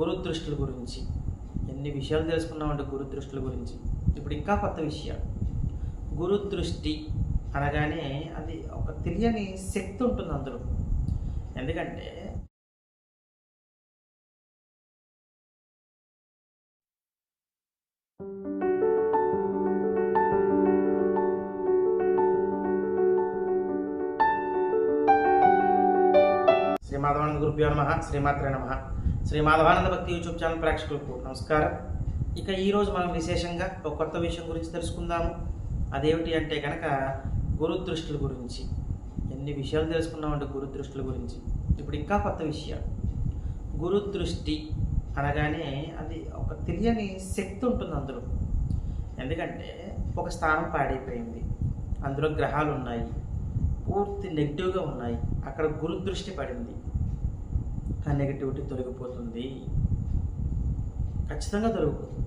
గురుదృష్టిల గురించి. ఎన్ని విషయాలు తెలుసుకున్నామంటే గురుదృష్టిల గురించి. ఇప్పుడు ఇంకా కొత్త విషయాలు గురుదృష్టి అనగానే అది ఒక తెలియని శక్తి ఉంటుంది అందులో. ఎందుకంటే శ్రీ మాధవానంద గురుభ్యో నమ. శ్రీమాత్రే నమ. శ్రీ మాధవానంద భక్తి యూట్యూబ్ ఛానల్ ప్రేక్షకులకు నమస్కారం. ఇక ఈరోజు మనం విశేషంగా ఒక కొత్త విషయం గురించి తెలుసుకుందాము. అదేమిటి అంటే కనుక గురుదృష్టిల గురించి. ఎన్ని విషయాలు తెలుసుకున్నామంటే గురుదృష్టిల గురించి. ఇప్పుడు ఇంకా కొత్త విషయాలు. గురుదృష్టి అనగానే అది ఒక తెలియని శక్తి ఉంటుంది అందులో. ఎందుకంటే ఒక స్థానం పాడైపోయింది. అందులో గ్రహాలు ఉన్నాయి. పూర్తి నెగిటివ్గా ఉన్నాయి. అక్కడ గురుదృష్టి పడింది. ఆ నెగిటివిటీ తొలగిపోతుంది. ఖచ్చితంగా తొలగిపోతుంది.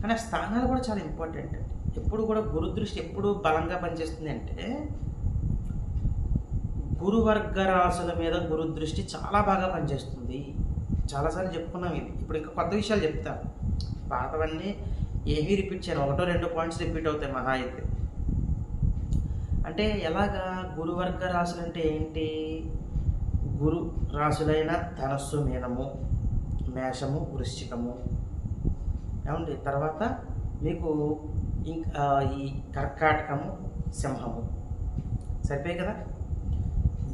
కానీ ఆ స్థానాలు కూడా చాలా ఇంపార్టెంట్ అండి. ఎప్పుడు కూడా గురు దృష్టి ఎప్పుడు బలంగా పనిచేస్తుంది అంటే గురువర్గ రాసుల మీద గురు దృష్టి చాలా బాగా పనిచేస్తుంది. చాలాసార్లు చెప్పుకున్నాం ఇది. ఇప్పుడు ఇంకా కొత్త విషయాలు చెప్తాను. పాతవన్నీ ఏమీ రిపీట్ చేయను. ఒకటో రెండో పాయింట్స్ రిపీట్ అవుతాయి మహా అయితే. అంటే ఎలాగా గురువర్గ రాశులు అంటే ఏంటి? గురు రాశులైన ధనస్సు మీనము మేషము వృశ్చికము. ఏమండి? తర్వాత మీకు ఇంకా ఈ కర్కాటకము సింహము. సరిపోయి కదా?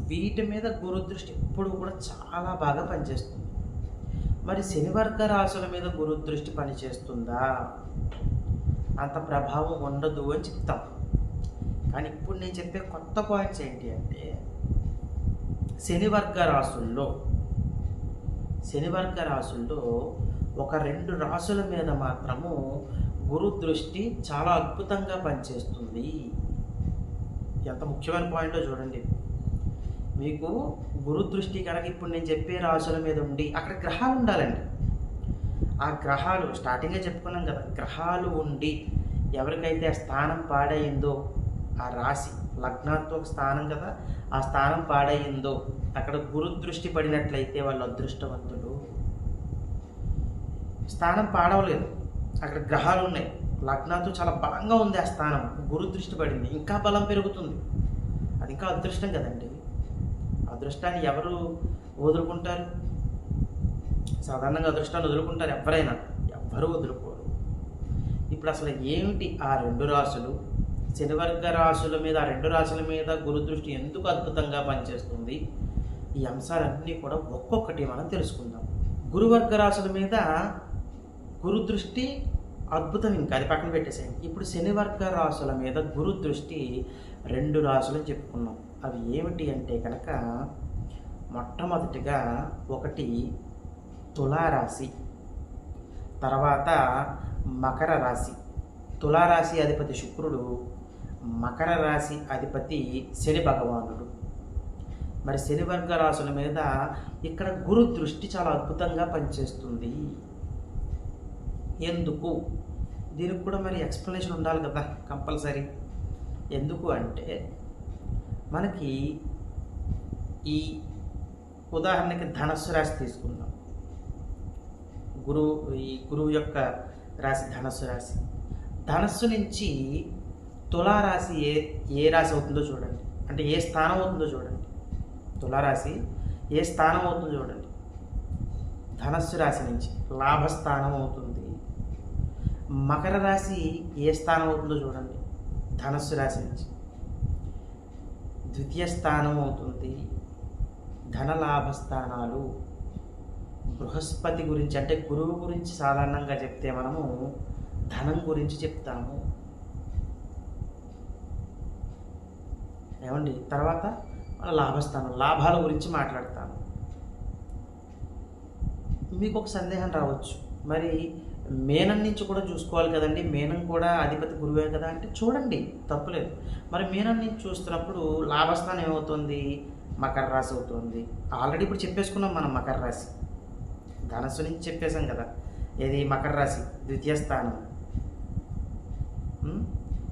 వీటి మీద గురు దృష్టి ఎప్పుడు కూడా చాలా బాగా పనిచేస్తుంది. మరి శనివర్గ రాశుల మీద గురు దృష్టి పనిచేస్తుందా? అంత ప్రభావం ఉండదు అని చెప్తాం. కానీ ఇప్పుడు నేను చెప్పే కొత్త పాయింట్స్ ఏంటి అంటే శనివర్గ రాసుల్లో శనివర్గ రాసుల్లో ఒక రెండు రాసుల మీద మాత్రము గురు దృష్టి చాలా అద్భుతంగా పనిచేస్తుంది. ఎంత ముఖ్యమైన పాయింటో చూడండి. మీకు గురు దృష్టి కనుక ఇప్పుడు నేను చెప్పే రాసుల మీద ఉండి అక్కడ గ్రహాలు ఉండాలండి. ఆ గ్రహాలు స్టార్టింగే చెప్పుకున్నాం కదా గ్రహాలు ఉండి ఎవరికైతే ఆ స్థానం పాడైందో ఆ రాశి లగ్నాత్తో ఒక స్థానం కదా ఆ స్థానం పాడైందో అక్కడ గురు దృష్టి పడినట్లయితే వాళ్ళు అదృష్టవంతులు. స్థానం పాడవలేదు. అక్కడ గ్రహాలు ఉన్నాయి. లగ్నంతో చాలా బలంగా ఉంది ఆ స్థానం. గురు దృష్టి పడింది. ఇంకా బలం పెరుగుతుంది. అది ఇంకా అదృష్టం కదండి. అదృష్టాన్ని ఎవరు వదులుకుంటారు? సాధారణంగా అదృష్టాన్ని వదులుకుంటారు ఎవరైనా. ఎవ్వరూ వదులుకోరు. ఇప్పుడు అసలు ఏమిటి ఆ రెండు రాసులు? శనివర్గ రాశుల మీద ఆ రెండు రాశుల మీద గురుదృష్టి ఎందుకు అద్భుతంగా పనిచేస్తుంది? ఈ అంశాలన్నీ కూడా ఒక్కొక్కటి మనం తెలుసుకుందాం. గురువర్గ రాశుల మీద గురుదృష్టి అద్భుతం ఇంకా అది పక్కన పెట్టేసేయండి. ఇప్పుడు శనివర్గ రాశుల మీద గురుదృష్టి రెండు రాశులు చెప్పుకున్నాం. అవి ఏమిటి అంటే కనుక మొట్టమొదటిగా ఒకటి తులారాశి తర్వాత మకర రాశి. తులారాశి అధిపతి శుక్రుడు మకర రాశి అధిపతి శని భగవానుడు. మరి శని వర్గ రాశుల మీద ఇక్కడ గురు దృష్టి చాలా అద్భుతంగా పనిచేస్తుంది. ఎందుకు? దీనికి కూడా మరి ఎక్స్ప్లెనేషన్ ఉండాలి కదా కంపల్సరీ. ఎందుకు అంటే మనకి ఈ ఉదాహరణకి ధనస్సు రాశి తీసుకుందాం. గురువు ఈ గురువు యొక్క రాశి ధనస్సు రాశి. ధనస్సు నుంచి తులారాశి ఏ ఏ రాశి అవుతుందో చూడండి. అంటే ఏ స్థానం అవుతుందో చూడండి. తులారాశి ఏ స్థానం అవుతుందో చూడండి. ధనస్సు రాశి నుంచి లాభస్థానం అవుతుంది. మకర రాశి ఏ స్థానం అవుతుందో చూడండి. ధనస్సు రాశి నుంచి ద్వితీయ స్థానం అవుతుంది. ధనలాభ స్థానాలు బృహస్పతి గురించి అంటే గురువు గురించి సాధారణంగా చెప్తే మనము ధనం గురించి చెప్తాము. ఏమండి? తర్వాత మన లాభస్థానం లాభాల గురించి మాట్లాడతాను. మీకు ఒక సందేహం రావచ్చు. మరి మేనం నుంచి కూడా చూసుకోవాలి కదండి. మేనం కూడా అధిపతి గురువే కదా అంటే చూడండి తప్పులేదు. మరి మేనం నుంచి చూస్తున్నప్పుడు లాభస్థానం ఏమవుతుంది? మకర రాశి అవుతుంది. ఆల్రెడీ ఇప్పుడు చెప్పేసుకున్నాం మనం మకర రాశి. ధనస్సు నుంచి చెప్పేశాం కదా. ఏది? మకర రాశి ద్వితీయ స్థానం.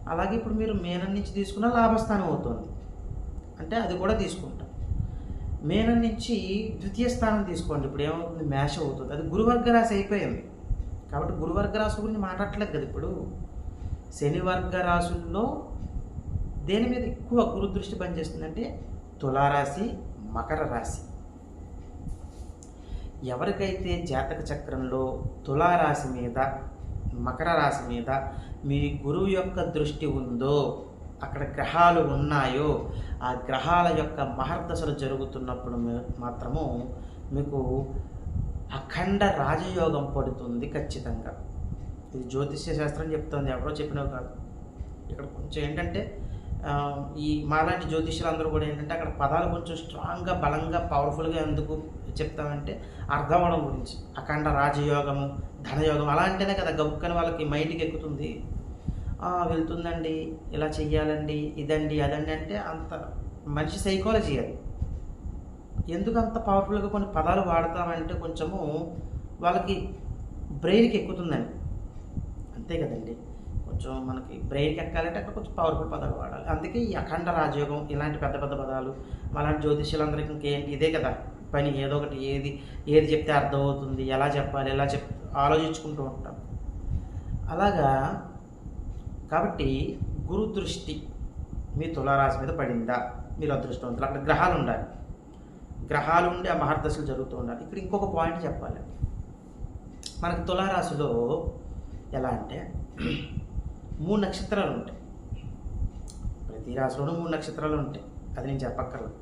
అలాగే ఇప్పుడు మీరు మేనం నుంచి తీసుకున్న లాభస్థానం అవుతుంది. అంటే అది కూడా తీసుకుంటాం. మేనం నుంచి ద్వితీయ స్థానం తీసుకోండి. ఇప్పుడు ఏమవుతుంది? మ్యాష్ అవుతుంది. అది గురువర్గ రాశి అయిపోయింది. కాబట్టి గురువర్గ రాశి గురించి మాట్లాడలేదు కదా ఇప్పుడు. శనివర్గ రాశుల్లో దేని మీద ఎక్కువ గురు దృష్టి పనిచేస్తుందంటే తులారాశి మకర రాశి. ఎవరికైతే జాతక చక్రంలో తులారాశి మీద మకర రాశి మీద మీ గురువు యొక్క దృష్టి ఉందో అక్కడ గ్రహాలు ఉన్నాయో ఆ గ్రహాల యొక్క మహర్దశలు జరుగుతున్నప్పుడు మాత్రము మీకు అఖండ రాజయోగం పడుతుంది ఖచ్చితంగా. ఇది జ్యోతిష్య శాస్త్రం చెప్తుంది ఎవరో చెప్పినవి కాదు. ఇక్కడ కొంచెం ఏంటంటే ఈ మాలాంటి జ్యోతిష్యులు అందరూ కూడా ఏంటంటే అక్కడ పదాలు కొంచెం స్ట్రాంగ్గా బలంగా పవర్ఫుల్గా ఎందుకు చెప్తామంటే అర్థం అవడం గురించి. అఖండ రాజయోగము ధనయోగం అలా అంటేనే కదా గబుక్కని వాళ్ళకి మైండ్కి ఎక్కుతుంది. వెళ్తుందండి ఇలా చెయ్యాలండి ఇదండి అదండి అంటే అంత మనిషి సైకాలజీ అది. ఎందుకు అంత పవర్ఫుల్గా కొన్ని పదాలు వాడతామంటే కొంచెము వాళ్ళకి బ్రెయిన్కి ఎక్కుతుందండి. అంతే కదండి. కొంచెం మనకి బ్రెయిన్కి ఎక్కాలంటే అక్కడ కొంచెం పవర్ఫుల్ పదాలు వాడాలి. అందుకే ఈ అఖండ రాజయోగం ఇలాంటి పెద్ద పెద్ద పదాలు అలాంటి జ్యోతిష్యులందరికీ ఇంకేంటి ఇదే కదా పని ఏదో ఒకటి ఏది ఏది చెప్తే అర్థమవుతుంది ఎలా చెప్పాలి ఎలా చెప్ ఆలోచించుకుంటూ ఉంటాం. అలాగా కాబట్టి గురు దృష్టి మీ తులారాశి మీద పడిందా? మీరు అదృష్టవంతులు. అక్కడ గ్రహాలు ఉండాలి గ్రహాలు ఉండి ఆ మహర్దశలు జరుగుతూ ఉండాలి. ఇక్కడ ఇంకొక పాయింట్ చెప్పాలండి మనకి తులారాశిలో ఎలా అంటే మూడు నక్షత్రాలు ఉంటాయి. ప్రతి రాశిలోనూ మూడు నక్షత్రాలు ఉంటాయి. అది నేను చెప్పక్కర్లేదు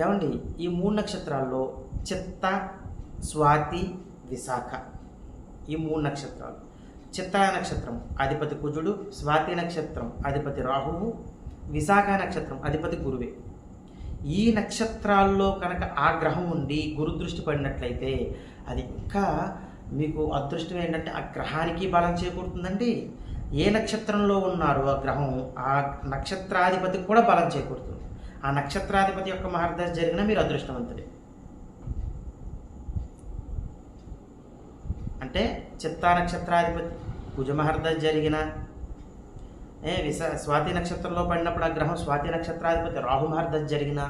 ఏమండి? ఈ మూడు నక్షత్రాల్లో చిత్త స్వాతి విశాఖ ఈ మూడు నక్షత్రాలు. చిత్త నక్షత్రం అధిపతి కుజుడు స్వాతి నక్షత్రం అధిపతి రాహువు విశాఖ నక్షత్రం అధిపతి గురువే. ఈ నక్షత్రాల్లో కనుక ఆ గ్రహం ఉండి గురుదృష్టి పడినట్లయితే అది ఇంకా మీకు అదృష్టం ఏంటంటే ఆ గ్రహానికి బలం చేకూరుతుందండి. ఏ నక్షత్రంలో ఉన్నారో ఆ గ్రహం ఆ నక్షత్రాధిపతికి కూడా బలం చేకూరుతుంది. ఆ నక్షత్రాధిపతి యొక్క మహర్దశ జరిగిన మీరు అదృష్టవంతుడే. అంటే చిత్తా నక్షత్రాధిపతి కుజమహర్ద జరిగిన ఏ విశా స్వాతి నక్షత్రంలో పడినప్పుడు ఆ గ్రహం స్వాతి నక్షత్రాధిపతి రాహుమహర్ద జరిగిన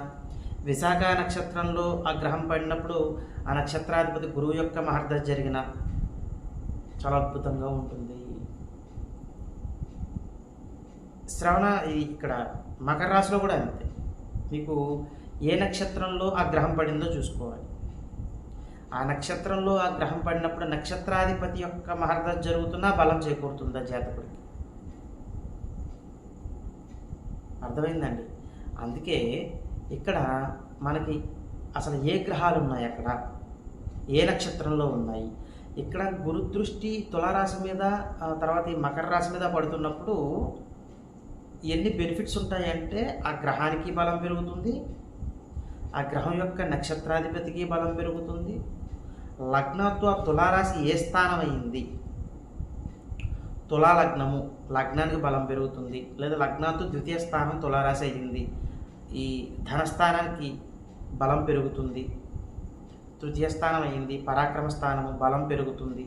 విశాఖ నక్షత్రంలో ఆ గ్రహం పడినప్పుడు ఆ నక్షత్రాధిపతి గురువు యొక్క మహర్ద జరిగిన. చాలా అద్భుతంగా ఉంటుంది. శ్రవణ ఇక్కడ మకర రాశిలో కూడా అంతే. మీకు ఏ నక్షత్రంలో ఆ గ్రహం పడిందో చూసుకోవాలి. ఆ నక్షత్రంలో ఆ గ్రహం పడినప్పుడు నక్షత్రాధిపతి యొక్క మహర్దశ జరుగుతున్నా బలం చేకూరుతుందా జాతకుడికి? అర్థమైందండి. అందుకే ఇక్కడ మనకి అసలు ఏ గ్రహాలు ఉన్నాయి అక్కడ? ఏ నక్షత్రంలో ఉన్నాయి? ఇక్కడ గురుదృష్టి తులారాశి మీద ఆ తర్వాత ఈ మకర రాశి మీద పడుతున్నప్పుడు ఎన్ని బెనిఫిట్స్ ఉంటాయంటే ఆ గ్రహానికి బలం పెరుగుతుంది ఆ గ్రహం యొక్క నక్షత్రాధిపతికి బలం పెరుగుతుంది లగ్నంతో తులారాశి ఏ స్థానం అయింది తులా లగ్నము లగ్నానికి బలం పెరుగుతుంది. లేదా లగ్నంతో ద్వితీయ స్థానం తులారాశి అయింది ఈ ధనస్థానానికి బలం పెరుగుతుంది. తృతీయ స్థానం అయింది పరాక్రమ స్థానము బలం పెరుగుతుంది.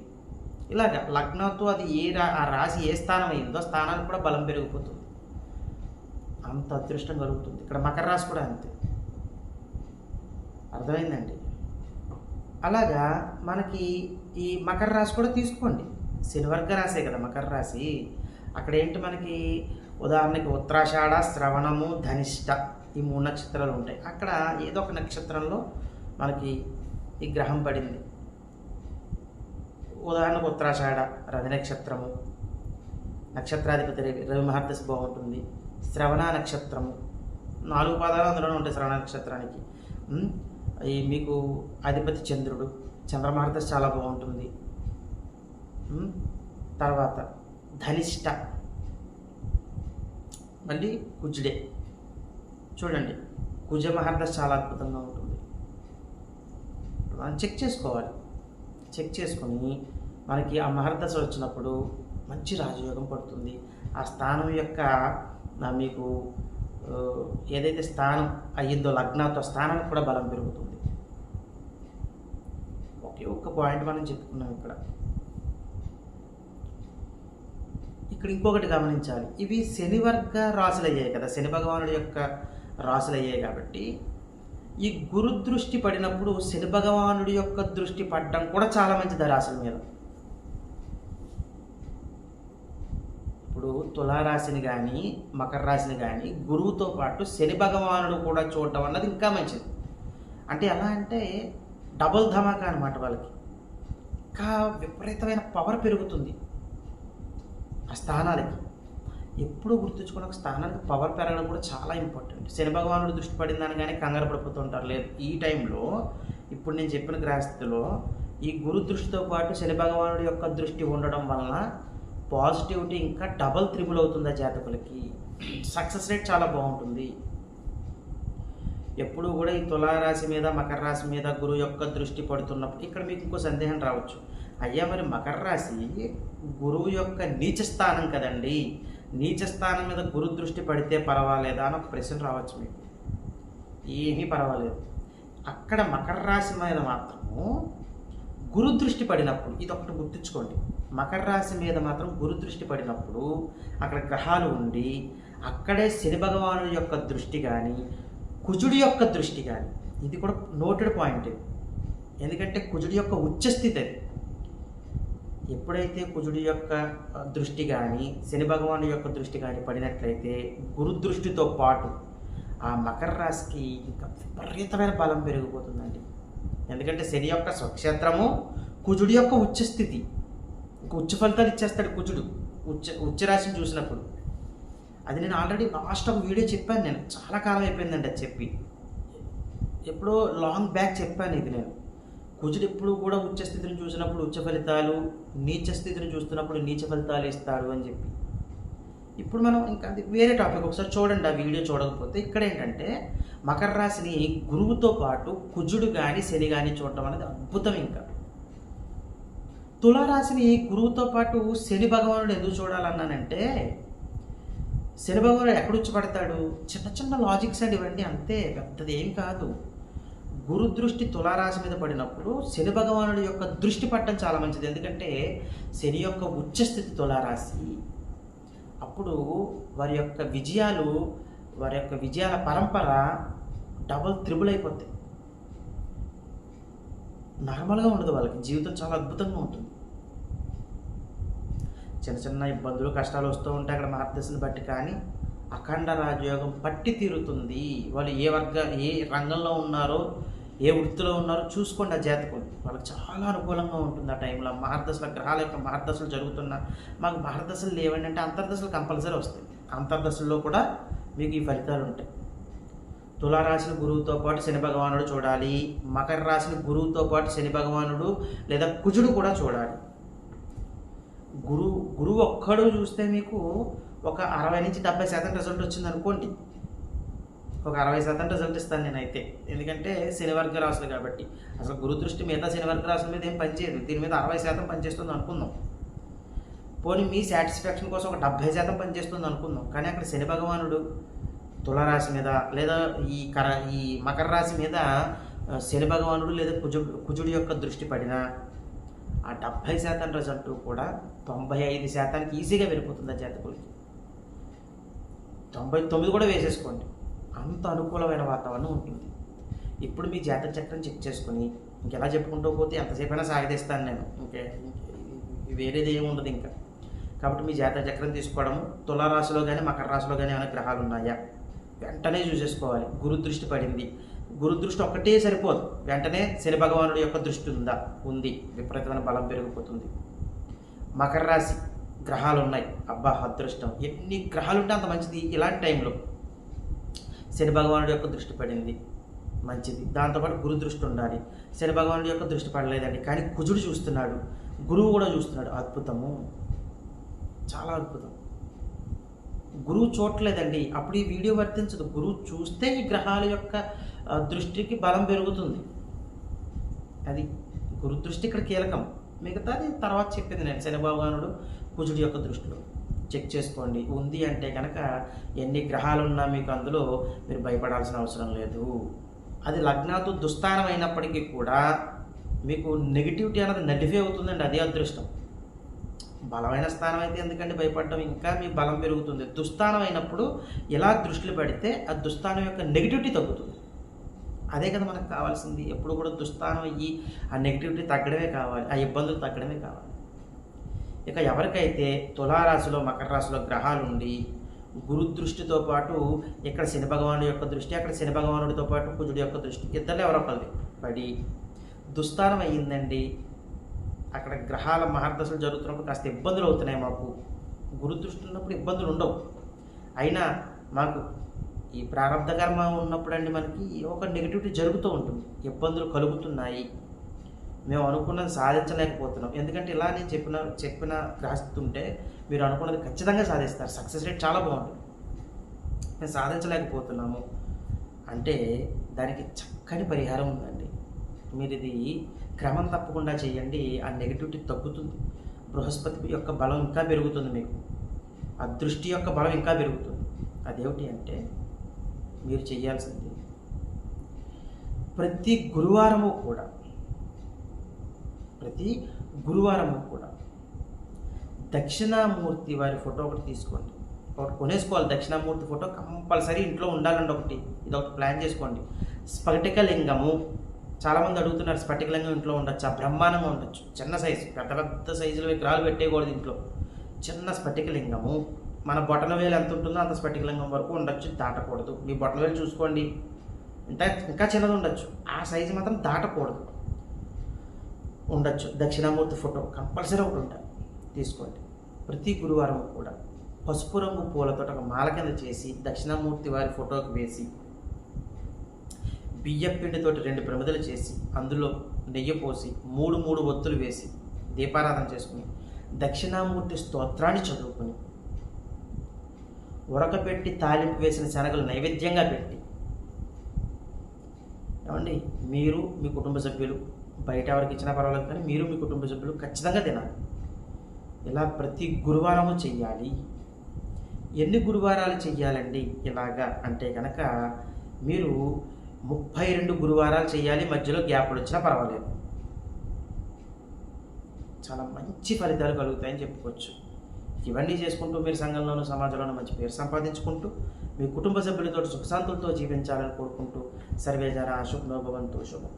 ఇలాగ లగ్నంతో అది ఏ రా ఆ రాశి ఏ స్థానం అయిందో స్థానానికి కూడా బలం పెరిగిపోతుంది. అంత అదృష్టం కలుగుతుంది. ఇక్కడ మకర రాశి కూడా అంతే. అర్థమైందండి? అలాగా మనకి ఈ మకర రాశి కూడా తీసుకోండి. శనివర్గ రాశే కదా మకర రాశి. అక్కడ ఏంటి మనకి? ఉదాహరణకి ఉత్తరాషాఢ శ్రవణము ధనిష్ట ఈ మూడు నక్షత్రాలు ఉంటాయి. అక్కడ ఏదో ఒక నక్షత్రంలో మనకి ఈ గ్రహం పడింది. ఉదాహరణకు ఉత్తరాషాఢ రవి నక్షత్రము నక్షత్రాధిపతి రవి రవి మహర్దశ బాగుంటుంది శ్రవణ నక్షత్రము నాలుగు పాదాలు అందులోనే ఉంటాయి శ్రవణ నక్షత్రానికి. ఈ మీకు అధిపతి చంద్రుడు. చంద్రమార్త చాలా బాగుంటుంది. తర్వాత ధనిష్ట. మళ్ళీ కుజుడే. చూడండి కుజ మహర్దశ చాలా అద్భుతంగా ఉంటుంది. మనం చెక్ చేసుకోవాలి. చెక్ చేసుకొని మనకి ఆ మహర్దశ వచ్చినప్పుడు మంచి రాజయోగం పడుతుంది. ఆ స్థానం యొక్క నా మీకు ఏదైతే స్థానం అయ్యిందో లగ్నాతో స్థానానికి కూడా బలం పెరుగుతుంది. ఒకే ఒక్క పాయింట్ మనం చెప్పుకున్నాం ఇక్కడ. ఇక్కడ ఇంకొకటి గమనించాలి. ఇవి శనివర్గ రాశులు అయ్యాయి కదా. శని భగవానుడి యొక్క రాసులు అయ్యాయి కాబట్టి ఈ గురు దృష్టి పడినప్పుడు శని భగవానుడి యొక్క దృష్టి పడడం కూడా చాలా మంచిది ఆ రాశుల మీద. ఇప్పుడు తులారాశిని కానీ మకర రాశిని కానీ గురువుతో పాటు శని భగవానుడు కూడా చూడటం అన్నది ఇంకా మంచిది. అంటే ఎలా అంటే డబుల్ ధమాకా అనమాట వాళ్ళకి. ఇంకా విపరీతమైన పవర్ పెరుగుతుంది. ఆ స్థానాలకి. ఎప్పుడు గుర్తుంచుకున్న ఒక స్థానానికి పవర్ పెరగడం కూడా చాలా ఇంపార్టెంట్ శని భగవానుడు దృష్టి పడిందని కానీ కంగారు పడిపోతుంటారు లేదు ఈ టైంలో ఇప్పుడు నేను చెప్పిన గ్రహస్థితిలో ఈ గురు దృష్టితో పాటు శని భగవానుడి యొక్క దృష్టి ఉండడం వలన పాజిటివిటీ ఇంకా డబల్ త్రిబుల్ అవుతుంది ఆ జాతకులకి? సక్సెస్ రేట్ చాలా బాగుంటుంది. ఎప్పుడూ కూడా ఈ తులారాశి మీద మకర రాశి మీద గురువు యొక్క దృష్టి పడుతున్నప్పుడు ఇక్కడ మీకు ఇంకో సందేహం రావచ్చు. అయ్యా మరి మకర రాశి గురువు యొక్క నీచ స్థానం కదండి. నీచ స్థానం మీద గురు దృష్టి పడితే పర్వాలేదా అని ఒక ప్రశ్న రావచ్చు మీకు. ఏమీ పర్వాలేదు. అక్కడ మకర రాశి మీద మాత్రము గురు దృష్టి పడినప్పుడు ఇది ఒకటి గుర్తుంచుకోండి. మకర రాశి మీద మాత్రం గురు దృష్టి పడినప్పుడు అక్కడ గ్రహాలు ఉండి అక్కడే శని భగవానుడి యొక్క దృష్టి కానీ కుజుడి యొక్క దృష్టి కానీ ఇది కూడా నోటెడ్ పాయింట్. ఎందుకంటే కుజుడి యొక్క ఉచ్చస్థితి అది. ఎప్పుడైతే కుజుడి యొక్క దృష్టి కానీ శని భగవాను యొక్క దృష్టి కానీ పడినట్లయితే గురు దృష్టితో పాటు ఆ మకర రాశికి ఇంకా విపరీతమైన బలం పెరిగిపోతుందండి. ఎందుకంటే శని యొక్క స్వక్షేత్రము కుజుడి యొక్క ఉచ్చస్థితి ఉచ్చ ఫలితాలు ఇచ్చేస్తాడు కుజుడు. ఉచ్చ ఉచ్చరాశిని చూసినప్పుడు. అది నేను ఆల్రెడీ లాస్ట్ ఒక వీడియో చెప్పాను నేను. చాలా కాలం అయిపోయిందండి అది చెప్పి. ఎప్పుడో లాంగ్ బ్యాక్ చెప్పాను ఇది నేను. కుజుడు ఎప్పుడు కూడా ఉచ్చ స్థితిని చూసినప్పుడు ఉచ్చ ఫలితాలు నీచ స్థితిని చూస్తున్నప్పుడు నీచ ఫలితాలు ఇస్తాడు అని చెప్పి. ఇప్పుడు మనం ఇంకా అది వేరే టాపిక్ ఒకసారి చూడండి ఆ వీడియో చూడకపోతే. ఇక్కడ ఏంటంటే మకర రాశిని గురువుతో పాటు కుజుడు కానీ శని కానీ చూడటం అనేది అద్భుతం ఇంకా. తులారాశిని గురువుతో పాటు శని భగవానుడు ఎందుకు చూడాలన్నానంటే శని భగవానుడు ఎక్కడ పడతాడు? చిన్న చిన్న లాజిక్స్ అండి ఇవన్నీ అంతే పెద్దది ఏం కాదు. గురు దృష్టి తులారాశి మీద పడినప్పుడు శని భగవానుడి యొక్క దృష్టి పట్టడం చాలా మంచిది. ఎందుకంటే శని యొక్క ఉచ్చస్థితి తులారాశి. అప్పుడు వారి యొక్క విజయాలు వారి యొక్క విజయాల పరంపర డబుల్ త్రిబుల్ అయిపోతాయి నార్మల్గా ఉండదు వాళ్ళకి. జీవితం చాలా అద్భుతంగా ఉంటుంది. చిన్న చిన్న ఇబ్బందులు కష్టాలు వస్తూ ఉంటాయి అక్కడ మార్గదర్శనం బట్టి కానీ అఖండ రాజయోగం పట్టి తీరుతుంది. వాళ్ళు ఏ వర్గ ఏ రంగంలో ఉన్నారో ఏ వృత్తిలో ఉన్నారో చూసుకోండి ఆ జాతకులు వాళ్ళకి చాలా అనుకూలంగా ఉంటుంది ఆ టైంలో. మార్గదర్శన గ్రహాల యొక్క మార్గదర్శనలు జరుగుతున్నా మాకు మార్గదర్శనలు లేవండి అంటే అంతర్దశలు కంపల్సరీ వస్తాయి. అంతర్దశల్లో కూడా మీకు ఈ ఫలితాలు ఉంటాయి. తులారాశిని గురువుతో పాటు శని భగవానుడు చూడాలి. మకర రాశిని గురువుతో పాటు శని భగవానుడు లేదా కుజుడు కూడా చూడాలి. గురువు గురువు ఒక్కడు చూస్తే మీకు ఒక అరవై నుంచి డెబ్బై శాతం రిజల్ట్ వచ్చింది అనుకోండి ఒక అరవై శాతం రిజల్ట్ ఇస్తాను నేనైతే. ఎందుకంటే శనివర్గ రాశులు కాబట్టి. అసలు గురుదృష్టి మిగతా శనివర్గ రాసుల మీద ఏం పనిచేయదు దీని మీద అరవై శాతం పనిచేస్తుంది అనుకుందాం. పోనీ మీ సాటిస్ఫాక్షన్ కోసం ఒక డెబ్బై శాతం పనిచేస్తుంది అనుకుందాం. కానీ అక్కడ శని భగవానుడు తులారాశి మీద లేదా ఈ కర ఈ మకర రాశి మీద శని భగవానుడు లేదా కుజుడు కుజుడి యొక్క దృష్టి పడినా ఆ డెబ్భై శాతం రిజల్ట్ కూడా తొంభై ఐదు శాతానికి ఈజీగా వెళ్ళిపోతుంది ఆ జాతకులకి. తొంభై తొమ్మిది కూడా వేసేసుకోండి. అంత అనుకూలమైన వాతావరణం ఉంటుంది. ఇప్పుడు మీ జాతక చక్రం చెక్ చేసుకుని ఇంకెలా చెప్పుకుంటూ పోతే ఎంతసేపైనా సాగదీస్తాను నేను. ఇంకే వేరేది ఏమి ఉండదు ఇంకా. కాబట్టి మీ జాతక చక్రం తీసుకోవడం తులారాశిలో కానీ మకర రాశిలో కానీ ఏమైనా గ్రహాలు ఉన్నాయా? వెంటనే చూసేసుకోవాలి. గురుదృష్టి పడింది. గురుదృష్టి ఒక్కటే సరిపోదు. వెంటనే శని భగవానుడి యొక్క దృష్టి ఉందా? ఉంది. విపరీతమైన బలం పెరిగిపోతుంది. మకర రాశి గ్రహాలు ఉన్నాయి. అబ్బా అదృష్టం. ఎన్ని గ్రహాలు ఉంటే అంత మంచిది ఇలాంటి టైంలో. శని భగవానుడి యొక్క దృష్టి పడింది. మంచిది. దాంతోపాటు గురు దృష్టి ఉండాలి. శని భగవానుడి యొక్క దృష్టి పడలేదండి. కానీ కుజుడు చూస్తున్నాడు. గురువు కూడా చూస్తున్నాడు. అద్భుతము. చాలా అద్భుతం. గురువు చూడలేదండి అప్పుడు ఈ వీడియో వర్తించదు. గురువు చూస్తే ఈ గ్రహాల యొక్క దృష్టికి బలం పెరుగుతుంది. అది గురు దృష్టి ఇక్కడ కీలకం. మిగతాది తర్వాత చెప్పింది నేను. శని భగవానుడు కుజుడి యొక్క దృష్టిలో. చెక్ చేసుకోండి. ఉంది అంటే కనుక ఎన్ని గ్రహాలు ఉన్నా మీకు అందులో మీరు భయపడాల్సిన అవసరం లేదు. అది లగ్నాతో దుస్థానం అయినప్పటికీ కూడా మీకు నెగిటివిటీ అనేది నటిఫై అవుతుందండి అదే అదృష్టం. బలమైన స్థానం అయితే ఎందుకంటే భయపడడం? ఇంకా మీ బలం పెరుగుతుంది. దుస్థానం అయినప్పుడు ఎలా దృష్టిలో పెడితే ఆ దుస్థానం యొక్క నెగిటివిటీ తగ్గుతుంది. అదే కదా మనకు కావాల్సింది. ఎప్పుడు కూడా దుస్థానం అయ్యి ఆ నెగిటివిటీ తగ్గడమే కావాలి ఆ ఇబ్బందులు తగ్గడమే కావాలి. ఇక ఎవరికైతే తులారాశిలో మకర రాశిలో గ్రహాలు ఉండి గురు దృష్టితో పాటు ఇక్కడ శని భగవానుడి యొక్క దృష్టి అక్కడ శని భగవానుడితో పాటు కుజుడి యొక్క దృష్టి ఇద్దరు ఎవరో ఒకరిది పడి దుస్థానం అయ్యిందండి. అక్కడ గ్రహాల మహర్దశలు జరుగుతున్నప్పుడు కాస్త ఇబ్బందులు అవుతున్నాయి మాకు. గురుదృష్టి ఉన్నప్పుడు ఇబ్బందులు ఉండవు. అయినా మాకు ఈ ప్రారంభ కర్మ ఉన్నప్పుడండి మనకి ఒక నెగిటివిటీ జరుగుతూ ఉంటుంది. ఇబ్బందులు కలుగుతున్నాయి. మేము అనుకున్నది సాధించలేకపోతున్నాం. ఎందుకంటే ఇలా నేను చెప్పిన చెప్పిన రాస్తుంటే మీరు అనుకున్నది ఖచ్చితంగా సాధిస్తారు. సక్సెస్ రేట్ చాలా బాగుంటుంది మేము సాధించలేకపోతున్నాము అంటే దానికి చక్కని పరిహారం ఉందండి. మీరు ఇది క్రమం తప్పకుండా చేయండి. ఆ నెగిటివిటీ తగ్గుతుంది. బృహస్పతి యొక్క బలం ఇంకా పెరుగుతుంది మీకు. ఆ దృష్టి యొక్క బలం ఇంకా పెరుగుతుంది. అదేమిటి అంటే మీరు చేయాల్సింది ప్రతి గురువారము కూడా ప్రతి గురువారం కూడా. దక్షిణామూర్తి వారి ఫోటో ఒకటి తీసుకోండి. ఒకటి కొనేసుకోవాలి. దక్షిణామూర్తి ఫోటో కంపల్సరీ ఇంట్లో ఉండాలండి ఒకటి. ఇది ఒకటి ప్లాన్ చేసుకోండి. స్ఫటికలింగము. చాలామంది అడుగుతున్నారు స్ఫటికలింగం ఇంట్లో ఉండొచ్చు? బ్రహ్మాండంగా ఉండొచ్చు. చిన్న సైజు. పెద్ద పెద్ద సైజులో విగ్రహాలు పెట్టేయకూడదు ఇంట్లో. చిన్న స్ఫటికలింగము. మన బొటన వేలు ఎంత ఉంటుందో అంత స్ఫటికలింగం వరకు ఉండొచ్చు. దాటకూడదు. మీ బొటన వేలు చూసుకోండి. ఇంకా ఇంకా చిన్నది ఉండొచ్చు. ఆ సైజు మాత్రం దాటకూడదు. ఉండొచ్చు. దక్షిణామూర్తి ఫోటో కంపల్సరీ ఒకటి ఉంటాయి తీసుకోండి. ప్రతి గురువారం కూడా పసుపు రంగు పూలతో ఒక మాల కింద చేసి దక్షిణామూర్తి వారి ఫోటోకి వేసి బియ్యం పిండితోటి రెండు ప్రమిదలు చేసి అందులో నెయ్యి పోసి మూడు మూడు ఒత్తులు వేసి దీపారాధన చేసుకుని దక్షిణామూర్తి స్తోత్రాన్ని చదువుకొని ఉరకపెట్టి తాలింపు వేసిన శనగలు నైవేద్యంగా పెట్టి ఏమండి? మీరు మీ కుటుంబ సభ్యులు బయట ఎవరికి ఇచ్చినా పర్వాలేదు కానీ మీరు మీ కుటుంబ సభ్యులు ఖచ్చితంగా తినాలి. ఇలా ప్రతి గురువారము చెయ్యాలి. ఎన్ని గురువారాలు చెయ్యాలండి ఇలాగా అంటే కనుక మీరు ముప్పై రెండు గురువారాలు చేయాలి మధ్యలో గ్యాప్లు వచ్చినా పర్వాలేదు. చాలా మంచి ఫలితాలు కలుగుతాయని చెప్పుకోవచ్చు. ఇవన్నీ చేసుకుంటూ మీరు సంఘంలోనూ సమాజంలోనూ మంచి పేరు సంపాదించుకుంటూ మీ కుటుంబ సభ్యులతో సుఖశాంతులతో జీవించాలని కోరుకుంటూ సర్వేజన శుభ్నోభవంతో శుభం.